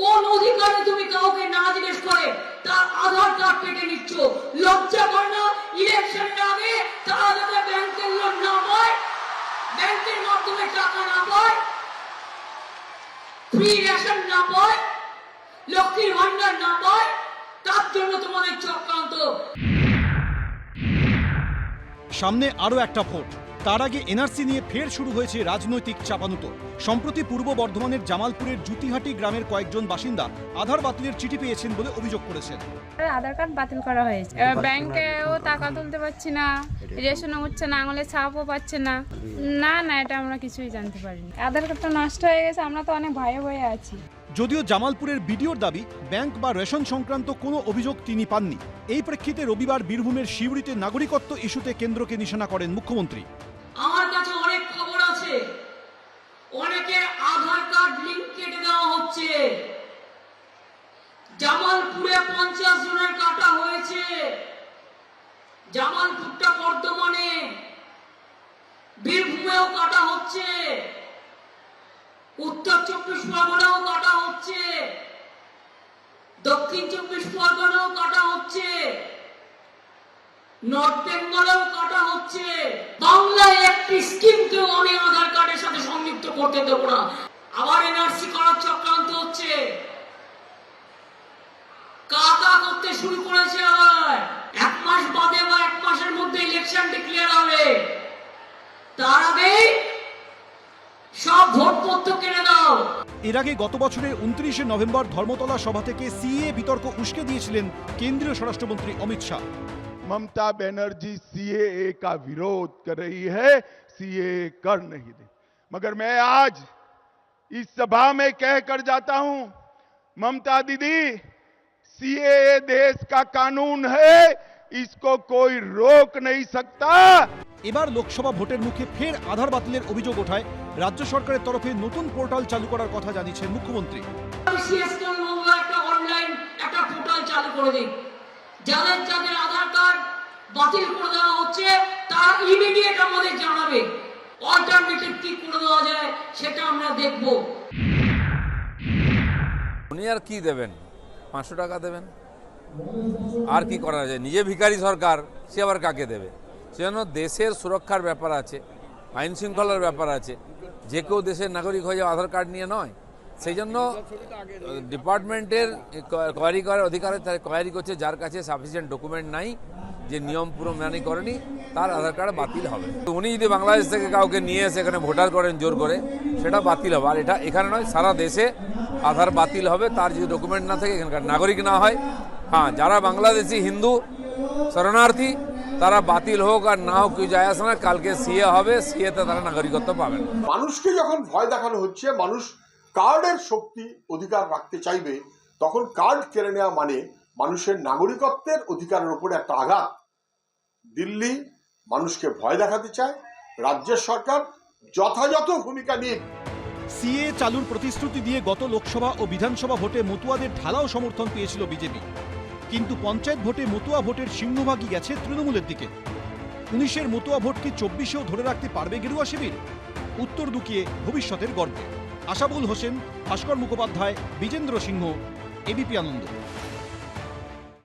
কোন অধিকারে তুমি কাউকে না জিজ্ঞেস করে? তার আধার কার্ড কেটে নিচ্ছ। লজ্জা করে না ইলেকশন যাতে ব্যাংকের লোন না পায় ব্যাংকের মাধ্যমে টাকা না পায় ফ্রি রেশন না পায়, লক্ষ্মীর ভান্ডার না পায়, তার জন্য তোমাদের চক্রান্ত। সামনে আরও একটা ভোট। তার আগে এনআরসি নিয়ে ফের শুরু হয়েছে রাজনৈতিক চাপানুতো। সম্প্রতি পূর্ব বর্ধমানের জামালপুরের জুতিহাটি গ্রামের কয়েকজন বাসিন্দা আধার বাতিলের চিঠি পেয়েছেন বলে অভিযোগ করেছেন। আধার কার্ড বাতিল করা হয়েছে। ব্যাংকেও টাকা তুলতে পারছি না রেশনও হচ্ছে না আঙুলের ছাপও পাচ্ছে না। না না এটা আমরা কিছুই জানতে পারিনি। আধার কার্ডটা নষ্ট হয়ে গেছে আমরা তো অনেক ভয়ে ভয়ে আছি। যদিও জামালপুরের বিডিওর দাবি ব্যাংক বা রেশন সংক্রান্ত কোনো অভিযোগ তিনি পাননি। এই প্রেক্ষিতে রবিবার বীরভূমের শিউরিতে নাগরিকত্ব ইস্যুতে কেন্দ্রকে নিশানা করেন মুখ্যমন্ত্রী আমার কাছে অনেক খবর আছে অনেকের আধার কার্ড লিঙ্ক কেটে দেওয়া হচ্ছে। জামালপুরে পঞ্চাশ জনের কাটা হয়েছে। জামালপুরটা বর্ধমানে। বীরভূমেও কাটা হচ্ছে। উত্তর চব্বিশ পরগনাও কাটা হচ্ছে। দক্ষিণ চব্বিশ পরগনাও কাটা হচ্ছে। নর্থ বেঙ্গলেও কাটা হচ্ছে। বাংলায় একটি স্কিমকেও আমি আধার কার্ডের সাথে সংযুক্ত করতে দেবো না। আবার এনআরসি করার চক্রান্ত হচ্ছে কাকা করতে শুরু করেছে আবার এক মাস বাদে বা এক মাসের মধ্যে ইলেকশন ডিক্লেয়ার হবে তার আগেই সব ভোটপত্র কেড়ে দাও এর আগে গত বছরের উনত্রিশে নভেম্বর ধর্মতলা সভা থেকে সিএ বিতর্ক উস্কে দিয়েছিলেন কেন্দ্রীয় স্বরাষ্ট্রমন্ত্রী অমিত শাহ ममता बनर्जी सीएए का विरोध कर रही है सीए कर नहीं दे मगर मैं आज इस सभा में कह कर जाता हूं ममता दीदी सीएए देश का कानून है इसको कोई रोक नहीं सकता এবার লোকসভা ভোটের মুখে ফের আধার বাতিলের অভিযোগ ওঠায় রাজ্য সরকারের তরফে নতুন পোর্টাল চালু করার কথা জানিয়েছেন মুখ্যমন্ত্রী সিএস একটা অনলাইন একটা পোর্টাল চালু করে দিন যাদের যাদের আধার কার্ড বাতিল করে দেওয়া হচ্ছে তারা ইমিডিয়েট আমাদের জানাবে উনি আর কি দেবেন? পাঁচশো টাকা দেবেন? আর কি করা যায় নিজে ভিখারি সরকার, সে আবার কাকে দেবে? সেজন্য দেশের সুরক্ষার ব্যাপার আছে আইন শৃঙ্খলার ব্যাপার আছে। যে কেউ দেশের নাগরিক হয়ে যাওয়া আধার কার্ড নিয়ে নয় সেই জন্য ডিপার্টমেন্টের কোয়ারি করার অধিকার তারা কোয়ারি করছে, যার কাছে সাফিসিয়েন্ট ডকুমেন্ট নাই, যে নিয়ম পুরো মানি করেনি, তার আধার কার্ড বাতিল হবে। উনি যদি বাংলাদেশ থেকে কাউকে নিয়ে এসে এখানে ভোটার করেন, জোর করে, সেটা বাতিল হবে। আর এটা এখানে নয়, সারা দেশে আধার বাতিল হবে, তার যদি ডকুমেন্ট না থাকে, এখানকার নাগরিক না হয়। হ্যাঁ যারা বাংলাদেশি হিন্দু, শরণার্থী, তারা বাতিল হোক আর না হোক কেউ যায় আসে না, কালকে সিএ হবে, সিএতে তারা নাগরিকত্ব পাবেন মানুষকে যখন ভয় দেখানো হচ্ছে, মানুষ কার্ডের শক্তি অধিকার রাখতে চাইবে, তখন কার্ড কেড়ে নেওয়া মানে মানুষের নাগরিকত্বের অধিকারের উপরে একটা আঘাত। দিল্লি মানুষকে ভয় দেখাতে চায়, রাজ্যের সরকার যথাযথ ভূমিকা নিক। সিএ চালুর প্রতিশ্রুতি দিয়ে গত লোকসভা ও বিধানসভা ভোটে মতুয়াদের ঢালাও সমর্থন পেয়েছিল বিজেপি। কিন্তু পঞ্চায়েত ভোটে মতুয়া ভোটের সিংহভাগই গেছে তৃণমূলের দিকে। উনিশের মতুয়া ভোট কি চব্বিশেও ধরে রাখতে পারবে গেরুয়া শিবির? উত্তর দুকিয়ে ভবিষ্যতের গর্বে। আশাবুল হোসেন ভাস্কর মুখোপাধ্যায় বিজেন্দ্র সিংহ এবিপি আনন্দ।